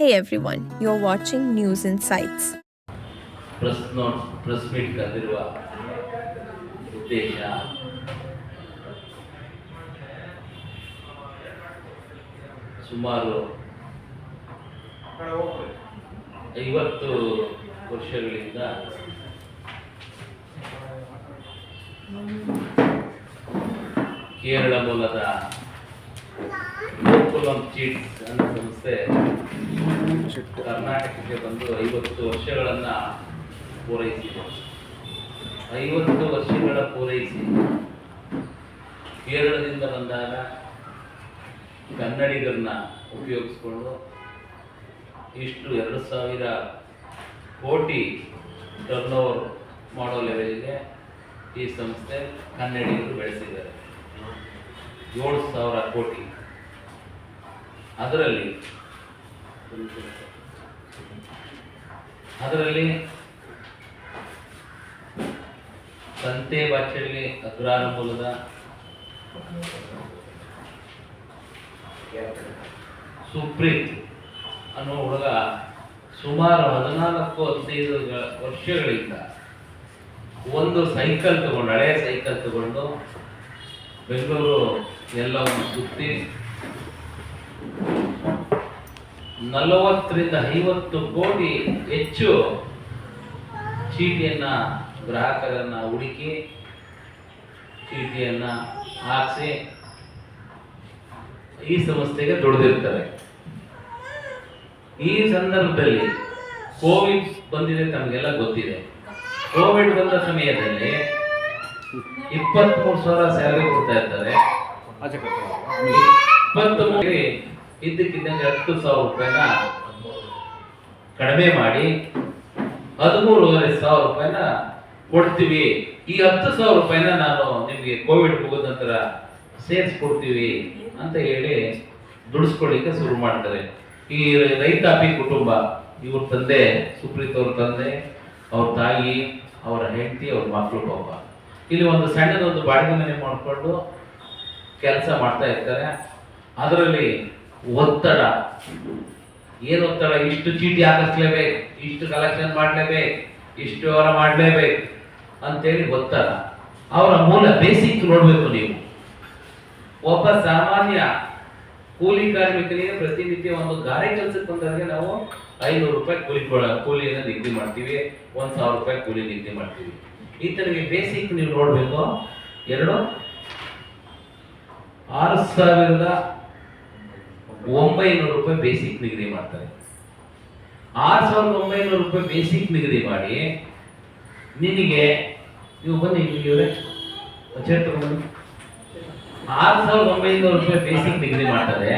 Hey everyone, you're watching News Insights. Press note press meet ಕರೆದಿರುವ ಉದ್ದೇಶ ಸುಮಾರು ಐವತ್ತು ವರ್ಷಗಳಿಂದ ಕೇರಳ ಮೂಲದ ಗೋಕುಲಂ ಚೀಟ್ಸ್ ಅನ್ನೋ ಸಂಸ್ಥೆ ಕರ್ನಾಟಕಕ್ಕೆ ಬಂದು ಐವತ್ತು ವರ್ಷಗಳನ್ನು ಪೂರೈಸಿದೆ. ಐವತ್ತು ವರ್ಷಗಳ ಪೂರೈಸಿ. ಕೇರಳದಿಂದ ಬಂದಾಗ ಕನ್ನಡಿಗರನ್ನ ಉಪಯೋಗಿಸ್ಕೊಂಡು ಇಷ್ಟು ಎರಡು ಸಾವಿರ ಕೋಟಿ ಟರ್ನ್ ಓವರ್ ಮಾಡೋ ಲೆವೆಲ್ಗೆ ಈ ಸಂಸ್ಥೆ ಕನ್ನಡಿಗರು ಬೆಳೆಸಿದ್ದಾರೆ. ಏಳು ಸಾವಿರ ಕೋಟಿ. ಅದರಲ್ಲಿ ಅದರಲ್ಲಿ ಸಂತೆ ಭಾಷೆಯಲ್ಲಿ ಅಗ್ರಾರ ಮೂಲದ ಸುಪ್ರೀತ್ ಅನ್ನೋ ಹುಡುಗ ಸುಮಾರು ಹದಿನಾಲ್ಕು, ಹದಿನೈದು ವರ್ಷಗಳಿಂದ ಒಂದು ಸೈಕಲ್ ತಗೊಂಡು ಹಳೆಯ ಸೈಕಲ್ ತಗೊಂಡು ಬೆಂಗಳೂರು ಎಲ್ಲವನ್ನು ಸುತ್ತಿ ನಲವತ್ತರಿಂದ ಐವತ್ತು ಕೋಟಿ ಹೆಚ್ಚು ಚೀಟಿಯನ್ನ ಗ್ರಾಹಕರನ್ನ ಹುಡುಕಿ ಚೀಟಿಯನ್ನ ಹಾಕಿಸಿ ಈ ಸಂಸ್ಥೆಗೆ ದುಡಿದಿರ್ತಾರೆ. ಈ ಸಂದರ್ಭದಲ್ಲಿ ಕೋವಿಡ್ ಬಂದಿದೆ ತಮಗೆಲ್ಲ ಗೊತ್ತಿದೆ. ಕೋವಿಡ್ ಬಂದ ಸಮಯದಲ್ಲಿ ಇಪ್ಪತ್ಮೂರು ಸಾವಿರ ಸ್ಯಾಲರಿ ಕೊಡ್ತಾ ಇರ್ತಾರೆ. ಇಪ್ಪತ್ಮೂರು ಇದ್ದಕ್ಕಿದ್ದಂಗೆ ಹತ್ತು ಸಾವಿರ ರೂಪಾಯಿನ ಕಡಿಮೆ ಮಾಡಿ ಹದಿಮೂರುವರೆ ಸಾವಿರ ರೂಪಾಯಿನ ಕೊಡ್ತೀವಿ. ಈ ಹತ್ತು ಸಾವಿರ ರೂಪಾಯಿನ ನಾನು ನಿಮಗೆ ಕೋವಿಡ್ ಮುಗಿದ ನಂತರ ಸೇರಿಸ್ಕೊಡ್ತೀವಿ ಅಂತ ಹೇಳಿ ದುಡಿಸ್ಕೊಳ್ಳಿಕ್ಕೆ ಶುರು ಮಾಡ್ತಾರೆ. ಈ ರೈತಾಪಿ ಕುಟುಂಬ, ಇವ್ರ ತಂದೆ, ಸುಪ್ರೀತ್ ಅವ್ರ ತಂದೆ, ಅವ್ರ ತಾಯಿ, ಅವರ ಹೆಂಡತಿ, ಅವ್ರ ಮಕ್ಕಳು ಪಾಪ. ಇಲ್ಲಿ ಒಂದು ಸಣ್ಣದೊಂದು ಬಾಡಿಗೆ ಮನೆ ಮಾಡಿಕೊಂಡು ಕೆಲಸ ಮಾಡ್ತಾ ಇರ್ತಾರೆ. ಅದರಲ್ಲಿ ಒತ್ತಡ. ಏನು ಒತ್ತಡ? ಇಷ್ಟು ಚೀಟಿ ಹಾಕಿಸ್ಲೇಬೇಕು, ಇಷ್ಟು ಕಲೆಕ್ಷನ್ ಮಾಡಲೇಬೇಕು, ಇಷ್ಟು ಅವರ ಮಾಡಲೇಬೇಕು ಅಂತೇಳಿ ಒತ್ತಡ. ಅವರ ಮೂಲ ಬೇಸಿಕ್ ನೋಡಬೇಕು ನೀವು. ಒಬ್ಬ ಸಾಮಾನ್ಯ ಕೂಲಿ ಕಾರ್ಮಿಕರಿಗೆ ಪ್ರತಿನಿತ್ಯ ಒಂದು ಗಾರೆ ಕೆಲಸಕ್ಕೆ ಬಂದಾಗ ನಾವು ಐನೂರು ರೂಪಾಯಿ ಕೂಲಿ ಕೂಲಿಯನ್ನು ನಿಗದಿ ಮಾಡ್ತೀವಿ, ಒಂದ್ ಸಾವಿರ ರೂಪಾಯಿ ಕೂಲಿ ನಿಗದಿ ಮಾಡ್ತೀವಿ. ಈತನಿಗೆ ಬೇಸಿಕ್ ನೀವು ನೋಡಬೇಕು. ಎರಡು, ಆರು ಸಾವಿರದ ಒಂಬೈನೂರು ರೂಪಾಯಿ ಬೇಸಿಕ್ ನಿಗದಿ ಮಾಡ್ತಾರೆ. ಆರು ಸಾವಿರದ ಒಂಬೈನೂರು ರೂಪಾಯಿ ಬೇಸಿಕ್ ನಿಗದಿ ಮಾಡಿ ನಿನಗೆ ನೀವು ಬನ್ನಿ, ಇವರೇ ಚೇರ್ ತಗೊಂಡು ಆರು ಸಾವಿರದ ಒಂಬೈನೂರು ರೂಪಾಯಿ ಬೇಸಿಕ್ ನಿಗದಿ ಮಾಡ್ತಾರೆ.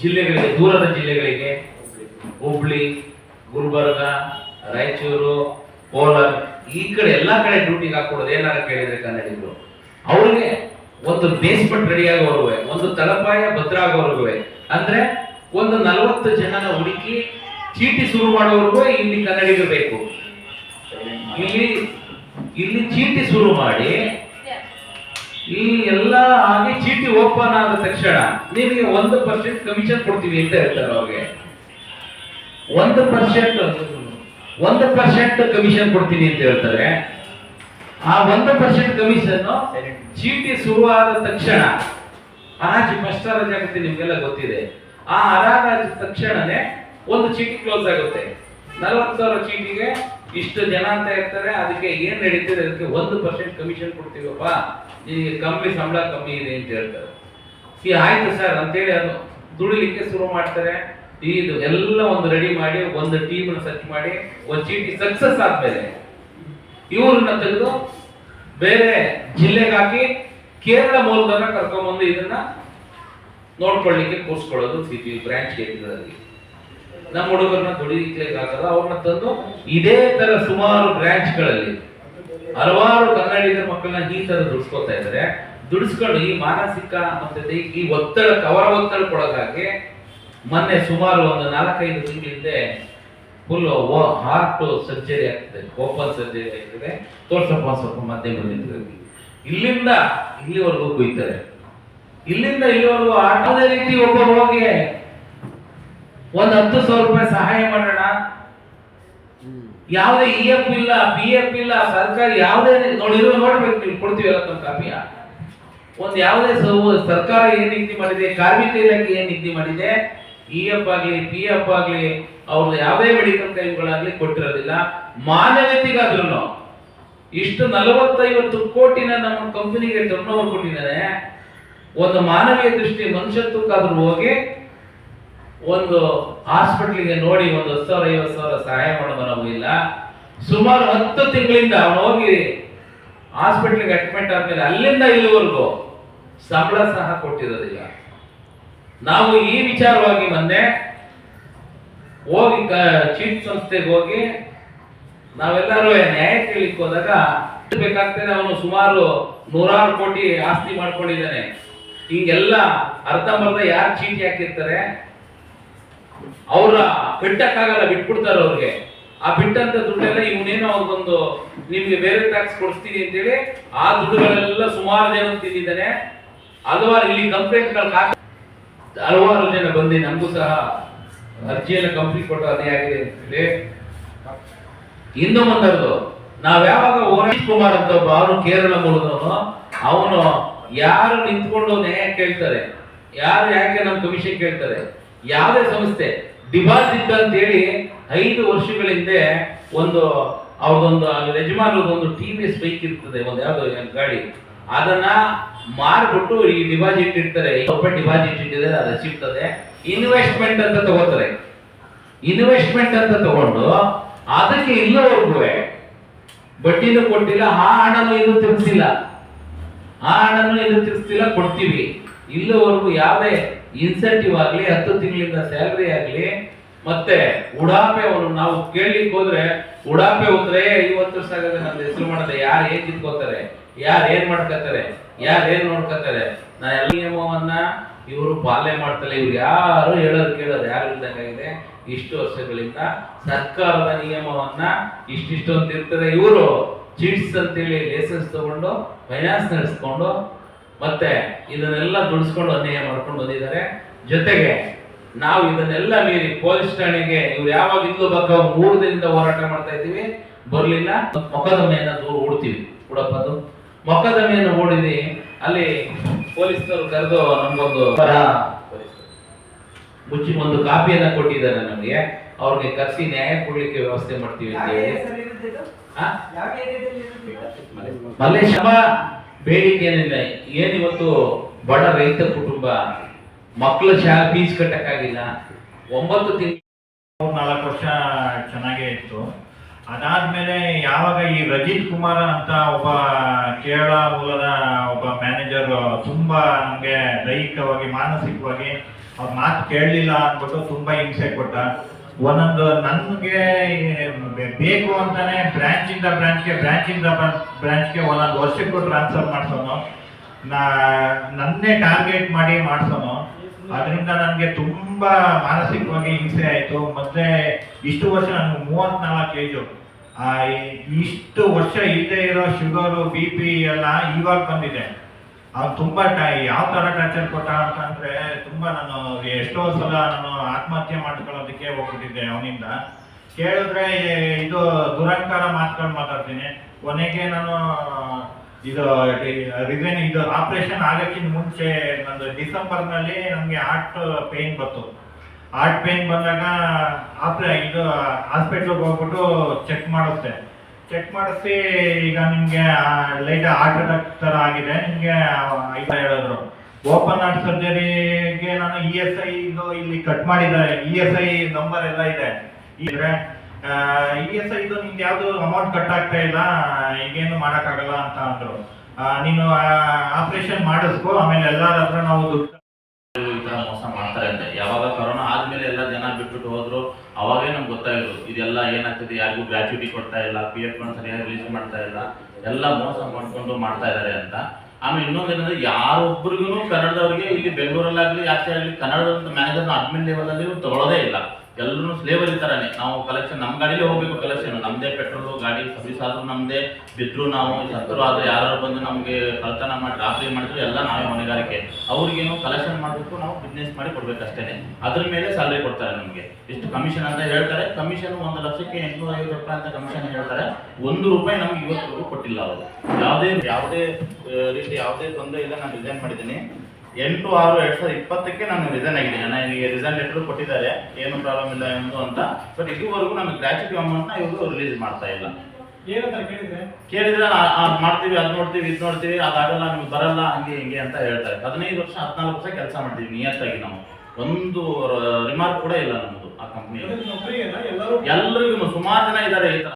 ಜಿಲ್ಲೆಗಳಿಗೆ, ದೂರದ ಜಿಲ್ಲೆಗಳಿಗೆ ಹುಬ್ಳಿ, ಗುಲ್ಬರ್ಗ, ರಾಯಚೂರು, ಕೋಲಾರ, ಈ ಕಡೆ ಎಲ್ಲಾ ಕಡೆ ಡ್ಯೂಟಿಗೆ ಹಾಕೊಡೋದು ಏನಾರ ಕೇಳಿದ್ರೆ ಕನ್ನಡಿಗರು. ಅವ್ರಿಗೆ ಒಂದು ಬೇಸ್ಮೆಂಟ್ ರೆಡಿ ಆಗೋರ್ಗುವೆ ಒಂದು ತಲಪಾಯ ಭದ್ರ ಆಗೋರ್ಗುವೆ ಅಂದ್ರೆ ಒಂದು ನಲವತ್ತು ಜನನ ಹುಡುಕಿ ಚೀಟಿ ಶುರು ಮಾಡೋವರೆಗೂ ಇಲ್ಲಿ ಕನ್ನಡಿಗರು ಬೇಕು. ಇಲ್ಲಿ ಇಲ್ಲಿ ಚೀಟಿ ಶುರು ಮಾಡಿ ಈ ಎಲ್ಲ ಆಗಿ ಚೀಟಿ ಓಪನ್ ಆದ ತಕ್ಷಣ ನಿಮಗೆ ಒಂದು ಪರ್ಸೆಂಟ್ ಕಮಿಷನ್ ಕೊಡ್ತೀವಿ ಅಂತ ಹೇಳ್ತಾರೆ ಅವ್ರಿಗೆ. ಒಂದು ಪರ್ಸೆಂಟ್ ಒಂದು ಪರ್ಸೆಂಟ್ ಕಮಿಷನ್ ಕೊಡ್ತೀನಿ ಅಂತ ಹೇಳ್ತಾರೆ. ಆ ಒಂದು ಪರ್ಸೆಂಟ್ ಕಮಿಷನ್ ಚೀಟಿ ಶುರುವಾದ ತಕ್ಷಣ ಹರಾಜು ಫಸ್ಟ್ ಹರಾಜು ಆಗುತ್ತೆ ನಿಮ್ಗೆಲ್ಲ ಗೊತ್ತಿದೆ. ಆ ಹರಾಜು ತಕ್ಷಣನೇ ಒಂದು ಚೀಟಿ ಕ್ಲೋಸ್ ಆಗುತ್ತೆ. ನಲವತ್ತು ಸಾವಿರ ಚೀಟಿಗೆ ಇಷ್ಟು ಜನ ಅಂತ ಇರ್ತಾರೆ ಅದಕ್ಕೆ ಏನ್ ನಡೀತಿದೆ? ಅದಕ್ಕೆ ಒಂದು ಪರ್ಸೆಂಟ್ ಕಮಿಷನ್ ಕೊಡ್ತೀವಪ್ಪ. ನಿಮಗೆ ಕಮ್ಮಿ ಸಂಬಳ ಕಮ್ಮಿ ಇದೆ ಅಂತ ಹೇಳ್ತಾರೆ. ಈ ಆಯ್ತು ಸರ್ ಅಂತೇಳಿ ಅದು ದುಡಿಲಿಕ್ಕೆ ಶುರು ಮಾಡ್ತಾರೆ. ಇದು ಎಲ್ಲ ಒಂದು ರೆಡಿ ಮಾಡಿ ಒಂದು ಟೀಮ್ ಸರ್ಚ್ ಮಾಡಿ ಒಂದು ಚೀಟಿ ಸಕ್ಸಸ್ ಆದ್ಮೇಲೆ ಇವ್ರನ್ನ ತೆಗೆದು ಬೇರೆ ಜಿಲ್ಲೆಗಾಕಿ ಕೇರಳ ಮೂಲದನ್ನ ಕರ್ಕೊಂಡ್ಬಂದು ಇದನ್ನ ನೋಡ್ಕೊಳ್ಳಿಕ್ಕೆ ಕೂರ್ಸ್ಕೊಳ್ಳೋದು ಸ್ಥಿತಿ ಬ್ರಾಂಚ್ ಕೇಂದ್ರದಲ್ಲಿ ನಮ್ಮ ಹುಡುಗರನ್ನ ದುಡಿಲಿಕ್ಕೆ ಆಗಲ್ಲ, ಅವ್ರನ್ನ ತಂದು ಇದೇ ತರ ಸುಮಾರು ಬ್ರಾಂಚ್ಗಳಲ್ಲಿ ಹಲವಾರು ಕನ್ನಡಿಗರ ಮಕ್ಕಳನ್ನ ಈ ತರ ದುಡಿಸ್ಕೊತಾ ಇದ್ದಾರೆ. ದುಡಿಸ್ಕೊಂಡು ಈ ಮಾನಸಿಕ ಮತ್ತೆ ಈ ಒತ್ತಡ ಅವರ ಒತ್ತಡಕ್ಕೊಳಗಾಗಿ ಮೊನ್ನೆ ಸುಮಾರು ಒಂದು ನಾಲ್ಕೈದು ತಿಂಗಳಿಂದೆ ಫುಲ್ ಹಾರ್ಟ್ ಸರ್ಜರಿ ಆಗ್ತದೆ ಓಪನ್ ಸರ್ಜರಿ ಆಗ್ತದೆ ತೋರ್ಸಪ್ಪ ಸ್ವಲ್ಪ ಮಧ್ಯೆ ಬಂದಿರ್ತದೆ ಇಲ್ಲಿಂದ ಇಲ್ಲಿವರೆಗೂ ಕುಯ್ತಾರೆ. ಇಲ್ಲಿಂದ ಇಲ್ಲಿವರೆಗೂ ಆಟದ ರೀತಿ ಒಬ್ಬ ಹೋಗಿ ಒಂದ್ ಹತ್ತು ಸಾವಿರ ರೂಪಾಯಿ ಸಹಾಯ ಮಾಡೋಣ. ಯಾವುದೇ ಇ ಎಫ್ ಇಲ್ಲ ಪಿ ಎಫ್ ಇಲ್ಲ, ಸರ್ಕಾರ ಯಾವುದೇ ನೋಡಿರೋ ನೋಡ್ಬೇಕು ನೀವು ಕೊಡ್ತೀವಲ್ಲ ತಮ್ಮ ಕಾಪಿಯ. ಒಂದ್ ಯಾವುದೇ ಸರ್ಕಾರ ಏನ್ ನಿಗದಿ ಮಾಡಿದೆ, ಕಾರ್ಮಿಕ ಇಲಾಖೆ ಏನ್ ನಿಗದಿ ಮಾಡಿದೆ ಇ ಎಫ್ ಆಗ್ಲಿ, ಪಿ ಎಫ್ ಆಗ್ಲಿ, ಅವ್ರದ್ದು ಯಾವುದೇ ಮೆಡಿಕಲ್ ಕ್ಲೈಮ್ಗಳಾಗ್ಲಿ ಕೊಟ್ಟಿರೋದಿಲ್ಲ. ಮಾನವತೆಗಾದ್ರೂ ಇಷ್ಟು ನಲವತ್ತೈವತ್ತು ಕೋಟಿನ ನಮ್ಮ ಕಂಪನಿಗೆ ಟರ್ನ್ ಓವರ್ ಕೊಟ್ಟಿದ್ದಾರೆ. ಒಂದು ಮಾನವೀಯ ದೃಷ್ಟಿ ಮನುಷ್ಯತ್ವಕ್ಕಾದ್ರೂ ಹೋಗಿ ಒಂದು ಹಾಸ್ಪಿಟ್ಲಿಗೆ ನೋಡಿ ಒಂದು ಹತ್ತು ಸಾವಿರ, ಐವತ್ತು ಸಾವಿರ ಸಹಾಯ ಮಾಡೋದು ಇಲ್ಲ. ಸುಮಾರು ಹತ್ತು ತಿಂಗಳಿಂದ ಅವನು ಹೋಗಿ ಹಾಸ್ಪಿಟ್ಲಿಗೆ ಅಡ್ಮಿಟ್ ಆದ್ಮೇಲೆ ಅಲ್ಲಿಂದ ಇಲ್ಲಿವರೆಗೂ ಸಂಬಳ ಸಹ ಕೊಟ್ಟಿರೋದಿಲ್ಲ. ನಾವು ಈ ವಿಚಾರವಾಗಿ ಮೊನ್ನೆ ಹೋಗಿ ಚೀಟ್ ಸಂಸ್ಥೆಗೆ ಹೋಗಿ ನಾವೆಲ್ಲರೂ ನ್ಯಾಯ ಕೇಳಿಕ್ ಹೋದಾಗ ಬೇಕಾಗ್ತದೆ ಅವನು ಸುಮಾರು ನೂರಾರು ಕೋಟಿ ಆಸ್ತಿ ಮಾಡ್ಕೊಂಡಿದ್ದಾನೆ. ಹಿಂಗೆಲ್ಲ ಅರ್ಧಂಬರ್ಧ ಯಾರು ಚೀಟಿ ಹಾಕಿರ್ತಾರೆ? ಅವರ ಬಿಟ್ಟಕ್ಕಾಗಲ್ಲ, ಬಿಟ್ಬಿಡ್ತಾರೆ ಅವ್ರಿಗೆ. ಆ ಬಿಟ್ಟಂತ ದುಡ್ಡೆಲ್ಲ ಇವನೇನೋ ಅವ್ರಿಗೊಂದು ನಿಮ್ಗೆ ಬೇರೆ ಟ್ಯಾಕ್ಸ್ ಕೊಡಿಸ್ತೀನಿ ಅಂತೇಳಿ ಆ ದುಡ್ಡುಗಳೆಲ್ಲ ಸುಮಾರು ಜನ ತಿಂದಿದ್ದಾನೆ. ಹಲವಾರು ಇಲ್ಲಿ ಕಂಪ್ಲೇಂಟ್ಗಳು ಹಲವಾರು ಜನ ಬಂದು, ನಮಗೂ ಸಹ ಅರ್ಜಿಯನ್ನು ಕಂಪ್ಲೀಟ್ ಕೊಟ್ಟು ಅದೇ ಆಗಿದೆ ಅಂತೇಳಿ ಇನ್ನು ಮುಂದರದು, ನಾವ್ ಯಾವಾಗ ಓರೇಶ್ ಕುಮಾರ್ ಅಂತ ಒಬ್ಬ ಅವನು ಕೇರಳ ಮೂಲದವನು, ಅವನು ಯಾರು ನಿಂತ್ಕೊಂಡು ನ್ಯಾಯ ಕೇಳ್ತಾರೆ, ಯಾರು ಯಾಕೆ ನಮ್ಮ ಕಮಿಷನ್ ಕೇಳ್ತಾರೆ, ಯಾವುದೇ ಸಂಸ್ಥೆ ಡಿಪಾಸಿಟ್ ಅಂತ ಹೇಳಿ ಐದು ವರ್ಷಗಳ ಹಿಂದೆ ಒಂದು ಅವ್ರದೊಂದು ಯಜಮಾನರದ್ದು ಒಂದು ಟಿ ವಿ ಎಸ್ ಬೈಕ್ ಇರ್ತದೆ, ಒಂದು ಯಾವ್ದೋ, ಗಾಡಿ. ಅದನ್ನ ಮಾರ್ಬಿಟ್ಟು ಈ ಡಿಪಾಸಿಟ್ ಇಡ್ತಾರೆ. ಡಿಪಾಸಿಟ್ ಇಟ್ಟಿದ್ರೆ ಅದು ಸಿಗ್ತದೆ. ಇನ್ವೆಸ್ಟ್ಮೆಂಟ್ ಅಂತ ತಗೋತಾರೆ. ಇನ್ವೆಸ್ಟ್ಮೆಂಟ್ ಅಂತ ತಗೊಂಡು ಅದಕ್ಕೆ ಇಲ್ಲವರೆಗೂ ಬಡ್ಡಿನೂ ಕೊಟ್ಟಿಲ್ಲ, ಆ ಹಣನು ಇದು ತಿಳಿಸಿಲ್ಲ. ಆ ಹಣನು ಇದು ತಿರ್ಸಿಲ್ಲ ಕೊಡ್ತೀವಿ. ಇಲ್ಲವರೆಗೂ ಯಾವುದೇ ಇನ್ಸೆಂಟಿವ್ ಆಗಲಿ, ಹತ್ತು ತಿಂಗಳಿಂದ ಸ್ಯಾಲ್ರಿ ಆಗಲಿ, ಮತ್ತೆ ಉಡಾಪೆ ಅವರು ನಾವು ಕೇಳಲಿಕ್ಕೆ ಹೋದ್ರೆ, ಉಡಾಪೆ ಹೋದ್ರೆ ಐವತ್ತು ನಮ್ದು ಹೆಸರು ಮಾಡದೆ ಯಾರು ಏನ್ ಕಿತ್ಕೋತಾರೆ ಯಾರು ಏನ್ ಮಾಡ್ಕೋತಾರೆ ಯಾರು ಏನ್ ನೋಡ್ಕೋತಾರೆ ನಾ ಎಲ್ಲ ನಿಯಮವನ್ನ ಇವರು ಪಾಲನೆ ಮಾಡ್ತಾರೆ. ಇವ್ರು ಯಾರು ಹೇಳೋದು ಕೇಳೋದು ಯಾರು ಇಲ್ದಂಗಾಗಿದೆ ಇಷ್ಟು ವರ್ಷಗಳಿಂದ ಸರ್ಕಾರದ ನಿಯಮವನ್ನ ಇಷ್ಟಿಷ್ಟು ಅಂತ ಇರ್ತದೆ. ಇವರು ಚೀಟ್ಸ್ ಅಂತೇಳಿ ಲೈಸೆನ್ಸ್ ತಗೊಂಡು ಫೈನಾನ್ಸ್ ನಡೆಸ್ಕೊಂಡು ಮತ್ತೆ ಇದನ್ನೆಲ್ಲ ದುಡಿಸ್ಕೊಂಡು ಅನ್ಯಾಯ ಮಾಡ್ಕೊಂಡು ಬಂದಿದ್ದಾರೆ. ಜೊತೆಗೆ ನಾವು ಇದನ್ನೆಲ್ಲ ಮೀರಿ ಪೊಲೀಸ್ ಠಾಣೆಗೆ ಇವ್ರು ಯಾವಾಗ ಇಲ್ಲೂ ಬಗ್ಗೆ ಮೂರು ದಿನದಿಂದ ಹೋರಾಟ ಮಾಡ್ತಾ ಇದ್ದೀವಿ, ಬರ್ಲಿಲ್ಲ. ಮೊಕದ್ದಮೆಯನ್ನ ದೂರ ಓಡ್ತೀವಿ ಉಡಪ್ಪದು ಮೊಕದ್ದಮೆಯನ್ನು ಓಡಿದಿ ಅಲ್ಲಿ ಪೊಲೀಸ್ನವರು ಕರೆದು ನಮ್ಗೊಂದು ಪರ ಮುಚ್ಚಿ ಒಂದು ಕಾಪಿಯನ್ನ ಕೊಟ್ಟಿದ್ದಾರೆ ನಮಗೆ. ಅವ್ರಿಗೆ ಕರೆಸಿ ನ್ಯಾಯ ಕೊಡ್ಲಿಕ್ಕೆ ವ್ಯವಸ್ಥೆ ಮಾಡ್ತೀವಿ ಅಂತ ಹೇಳಿ. ಆ? ಮಲ್ಲೇಶಮ್ಮ ಬೇಡಿಕೆ ಏನಿಲ್ಲ ಏನಿವತ್ತು ಬಡ ರೈತ ಕುಟುಂಬ ಮಕ್ಕಳ ಶಾ ಫೀಸ್ ಕಟ್ಟಕ್ಕಾಗಿಲ್ಲ. ಒಂಬತ್ತು ತಿಂಗಳು ನಾಲ್ಕು ವರ್ಷ ಚೆನ್ನಾಗೇ ಇತ್ತು. ಅದಾದ್ಮೇಲೆ ಯಾವಾಗ ಈ ರಜಿತ್ ಕುಮಾರ್ ಅಂತ ಒಬ್ಬ ಕೇರಳ ಮೂಲದ ಒಬ್ಬ ಮ್ಯಾನೇಜರ್ ತುಂಬಾ ನಮ್ಗೆ ದೈಹಿಕವಾಗಿ, ಮಾನಸಿಕವಾಗಿ ಅವ್ರ ಮಾತು ಕೇಳಲಿಲ್ಲ ಅಂದ್ಬಿಟ್ಟು ತುಂಬಾ ಹಿಂಸೆ ಕೊಟ್ಟ. ಒಂದೊಂದು ನನ್ಗೆ ಬೇಕು ಅಂತಾನೆ ಬ್ರಾಂಚ್ ಇಂದ ಬ್ರಾಂಚ್ಗೆ ಬ್ರಾಂಚ್ ಇಂದ ಬ್ರಾಂಚ್ಗೆ ಒಂದೊಂದು ವರ್ಷಕ್ಕೂ ಟ್ರಾನ್ಸ್ಫರ್ ಮಾಡ್ಸೋನು. ನಾ, ನನ್ನೇ ಟಾರ್ಗೆಟ್ ಮಾಡಿ ಮಾಡ್ಸೋನು. ಅದರಿಂದ ನನಗೆ ತುಂಬಾ ಮಾನಸಿಕವಾಗಿ ಹಿಂಸೆ ಆಯಿತು. ಮತ್ತೆ ಇಷ್ಟು ವರ್ಷ ನನಗೆ ಮೂವತ್ನಾಲ್ಕು ಏಜು ಇಷ್ಟು ವರ್ಷ ಇಲ್ಲದೆ ಇರೋ ಶುಗರು ಬಿ ಪಿ ಎಲ್ಲ ಇವಾಗ ಬಂದಿದೆ. ಅವ್ನು ತುಂಬಾ ಯಾವ ತರ ಟಾರ್ಚರ್ ಕೊಟ್ಟ ಅಂತಂದ್ರೆ ತುಂಬಾ ನಾನು ಎಷ್ಟೋ ಸಲ ನಾನು ಆತ್ಮಹತ್ಯೆ ಮಾಡ್ಕೊಳ್ಳೋದಕ್ಕೆ ಹೋಗ್ಬಿಟ್ಟಿದ್ದೆ ಅವನಿಂದ. ಕೇಳಿದ್ರೆ, ಇದು ದುರಂಕಾರ ಮಾತುಗಳು ಮಾತಾಡ್ತೀನಿ. ಕೊನೆಗೆ ನಾನು ಇದು ರಿಸೈನ್ ಇದು ಆಪರೇಷನ್ ಆಗಕ್ಕಿಂತ ಮುಂಚೆ ನಂದು ಡಿಸೆಂಬರ್ನಲ್ಲಿ ನಲ್ಲಿ ನಮ್ಗೆ ಹಾರ್ಟ್ ಪೇನ್ ಬಂತು. ಹಾರ್ಟ್ ಪೇನ್ ಬಂದಾಗ ಆಪ್ರೆ, ಇದು ಹಾಸ್ಪಿಟ್ಲಿಗೆ ಹೋಗ್ಬಿಟ್ಟು ಚೆಕ್ ಮಾಡುತ್ತೆ. ಚೆಕ್ ಮಾಡಿಸಿ ಈಗ ನಿಮಗೆ ಲೈಟ್ ಹಾರ್ಟ್ ಅಟ್ಯಾಕ್ ತರ ಆಗಿದೆ. ನಿಮಗೆ ಐದು ಹೇಳಿದ್ರು. ಓಪನ್ ಹಾರ್ಟ್ ಸರ್ಜರಿಗೆ ನಾನು ಇ ಎಸ್ ಐ ಇಲ್ಲಿ ಕಟ್ ಮಾಡಿದ್ದಾರೆ. ಇ ಎಸ್ ಐ ನಂಬರ್ ಎಲ್ಲ ಇದೆ. ಇದ್ರೆ ಎಸ್ ಐ ಇದು ನಿಮ್ಗೆ ಯಾವ್ದು ಅಮೌಂಟ್ ಕಟ್ ಆಗ್ತಾ ಇಲ್ಲ ಈಗೇನು ಮಾಡಕ್ಕಾಗಲ್ಲ ಅಂತ ಅಂದ್ರು. ಆ, ನೀನು ಆಪರೇಷನ್ ಮಾಡಿಸ್ಕೋ ಆಮೇಲೆ ಎಲ್ಲರ ಹತ್ರ ನಾವು ದುಡ್ಡು ಈ ತರ ಮೋಸ ಮಾಡ್ತಾರೆ ಅಂತ. ಯಾವಾಗ ಕೊರೋನಾ ಆದ್ಮೇಲೆ ಎಲ್ಲ ಜನ ಬಿಟ್ಬಿಟ್ಟು ಹೋದ್ರು ಅವಾಗೇ ನಮ್ಗೆ ಗೊತ್ತಾಗಿರೋದು ಇದೆಲ್ಲ ಏನಾಗ್ತದೆ ಯಾರಿಗೂ ಗ್ರಾಚ್ಯುಟಿ ಕೊಡ್ತಾ ಇಲ್ಲ ಪಿ ಎಫ್ ಸರಿಯಾಗಿ ರಿಲೀಸ್ ಮಾಡ್ತಾ ಇಲ್ಲ ಎಲ್ಲ ಮೋಸ ಮಾಡ್ಕೊಂಡು ಮಾಡ್ತಾ ಇದ್ದಾರೆ ಅಂತ. ಆಮೇಲೆ ಇನ್ನೊಂದೇನಂದ್ರೆ ಯಾರೊಬ್ಬರಿಗೂ ಕನ್ನಡದವ್ರಿಗೆ ಇಲ್ಲಿ ಬೆಂಗಳೂರಲ್ಲಾಗ್ಲಿ ಆಚೆ ಆಗಲಿ ಕನ್ನಡದ ಮ್ಯಾನೇಜರ್ನ ಅಡ್ಮಿನ್ ಲೆವೆಲ್ ಅಲ್ಲಿ ತಗೊಳ್ಳೋದೇ ಇಲ್ಲ. ಎಲ್ಲರೂ ಸ್ಲೇವರಿ ಥರನೇ ನಾವು ಕಲೆಕ್ಷನ್ ನಮ್ಮ ಗಾಡಿಲೇ ಹೋಗ್ಬೇಕು ಕಲೆಕ್ಷನ್ ನಮ್ದೇ ಪೆಟ್ರೋಲು ಗಾಡಿ ಸರ್ವಿಸ್ ಆದರೂ ನಮ್ದೇ. ಬಿದ್ರು ನಾವು ಸತ್ರು ಆದ್ರೆ ಯಾರು ಬಂದು ನಮಗೆ ಕಳ್ತನ ಮಾಡಿ, ರಾತ್ರಿ ಮಾಡಿದ್ರು ಎಲ್ಲ ನಾವೇ ಹೊಣೆಗಾರಿಕೆ. ಅವ್ರಿಗೇನು ಕಲೆಕ್ಷನ್ ಮಾಡಬೇಕು, ನಾವು ಬಿಸ್ನೆಸ್ ಮಾಡಿ ಕೊಡ್ಬೇಕು ಅಷ್ಟೇನೆ ಅದ್ರ ಮೇಲೆ ಸ್ಯಾಲ್ರಿ ಕೊಡ್ತಾರೆ ನಮಗೆ. ಎಷ್ಟು ಕಮಿಷನ್ ಅಂತ ಹೇಳ್ತಾರೆ? ಕಮಿಷನ್ ಒಂದು ಲಕ್ಷಕ್ಕೆ ಎಂಟುನೂರ ಐವತ್ತು ರೂಪಾಯಿ ಅಂತ ಕಮಿಷನ್ ಹೇಳ್ತಾರೆ. ಒಂದು ರೂಪಾಯಿ ನಮ್ಗೆ ಇವತ್ತು ಕೊಟ್ಟಿಲ್ಲ ಅವರು. ಯಾವುದೇ ಯಾವುದೇ ರೀತಿ ಯಾವುದೇ ತೊಂದರೆ ಇಲ್ಲ, ನಾನು ರಿಸೈನ್ ಮಾಡಿದ್ದೀನಿ. ಎಂಟು ಆರು ಎರಡ್ ಸಾವಿರದ ಇಪ್ಪತ್ತಕ್ಕೆ ನಾನು ರಿಸೈನ್ ಆಗಿದ್ದೀನಿ. ನನಗೆ ರಿಸೈನ್ ಲೆಟರ್ ಕೊಟ್ಟಿದ್ದಾರೆ. ಏನು ಪ್ರಾಬ್ಲಮ್ ಇಲ್ಲ ಎಂದು ಅಂತ. ಬಟ್ ಇದುವರೆಗೂ ನಾನು ಗ್ರಾಚ್ಯುಟಿ ಅಮೌಂಟ್ನ ಇವರು ರಿಲೀಸ್ ಮಾಡ್ತಾ ಇಲ್ಲ. ಏನಂತ ಕೇಳಿದ್ರೆ? ಕೇಳಿದ್ರೆ ಮಾಡ್ತೀವಿ ಅದು ನೋಡ್ತೀವಿ ಇದು ನೋಡ್ತೀವಿ ಅದಾಗಲ್ಲ ನಿಮ್ಗೆ ಬರಲ್ಲ ಹಂಗೆ ಹಿಂಗೆ ಅಂತ ಹೇಳ್ತಾರೆ. ಹದಿನೈದು ವರ್ಷ ಹದಿನಾಲ್ಕು ವರ್ಷ ಕೆಲಸ ಮಾಡ್ತೀವಿ ನಿಯತ್ತಾಗಿ ನಾವು. ಒಂದು ರಿಮಾರ್ಕ್ ಕೂಡ ಇಲ್ಲ ನಮ್ಮದು ಆ ಕಂಪ್ನಿ ಎಲ್ಲರಿಗೂ ಸುಮಾರು ಜನ ಇದ್ದಾರೆ ಈ